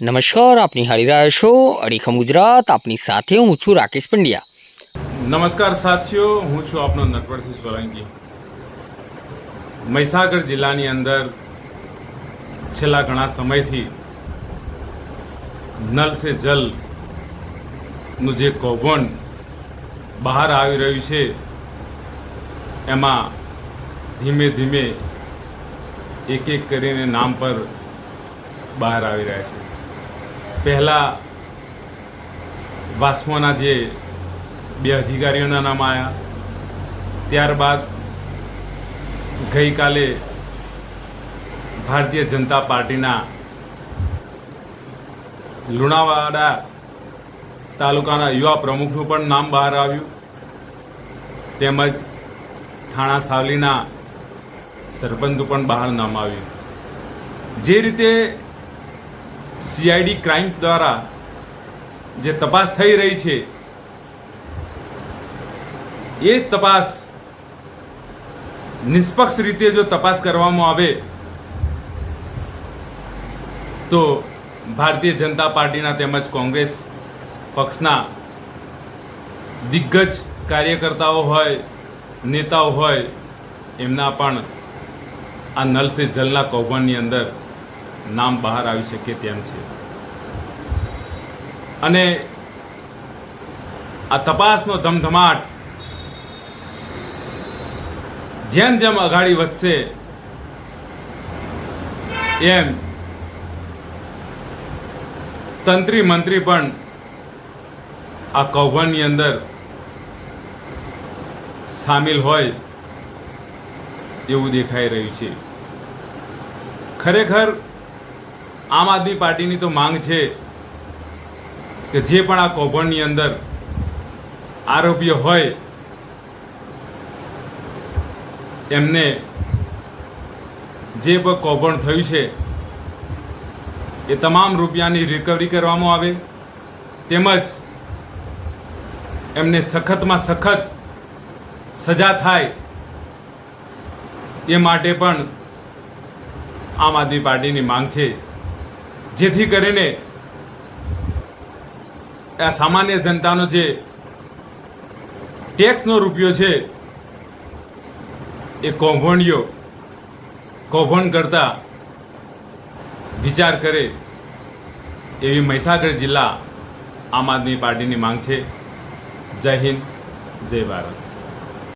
નમસ્કાર, આપની હારી રહ્યા છો અડીખમ ગુજરાત, આપની સાથે હું છું રાકેશ પંડ્યા. નમસ્કાર સાથીઓ, હું છું આપનો નટવરસિંહ સોલંકી. મહીસાગર જિલ્લાની અંદર છેલ્લા ઘણા સમયથી નલ સે જલનું જે કૌભાંડ બહાર આવી રહ્યું છે, એમાં ધીમે ધીમે એક એક કરીને નામ પર બહાર આવી રહ્યા છે. પહેલાં વાસ્મોના જે બે અધિકારીઓના નામ આવ્યા ત્યારબાદ ગઈકાલે ભારતીય જનતા પાર્ટીના લુણાવાડા તાલુકાના યુવા પ્રમુખનું પણ નામ બહાર આવ્યું. તેમજ થાણા સાવલીના સરપંચનું પણ બહાર નામ આવ્યું. જે રીતે સીઆઈડી ક્રાઇમ દ્વારા જે તપાસ થઈ રહી છે, એ તપાસ નિષ્પક્ષ રીતે જો તપાસ કરવામાં આવે, તો ભારતીય જનતા પાર્ટીના તેમજ કોંગ્રેસ પક્ષના દિગ્ગજ કાર્યકર્તાઓ હોય, નેતાઓ હોય, એમના પણ આ નલ સે જલના કૌભાંડની અંદર નામ બહાર આવી શકે તેમ છે. અને આ તપાસનો ધમધમાટ જેમ જેમ અગાડી વધશે, એમ તંત્રી મંત્રી પણ આ કૌભાંડની અંદર સામેલ હોય એવું દેખાઈ રહ્યું છે. ખરેખર આમ આદમી પાર્ટીની તો માંગ છે કે જે પણ આ કૌભાંડની અંદર આરોપીઓ હોય, એમને જે પણ કૌભાંડ થયું છે, એ તમામ રૂપિયાની રિકવરી કરવામાં આવે, તેમજ એમને સખતમાં સખત સજા થાય, એ માટે પણ આમ આદમી પાર્ટીની માંગ છે. જેથી કરીને આ સામાન્ય જનતાનો જે ટેક્સનો રૂપિયો છે, એ કૌભાંડીઓ, કૌભાંડ કરતા વિચાર કરે એવી મહીસાગર જિલ્લા આમ આદમી પાર્ટીની માંગ છે. જય હિન્દ, જય ભારત.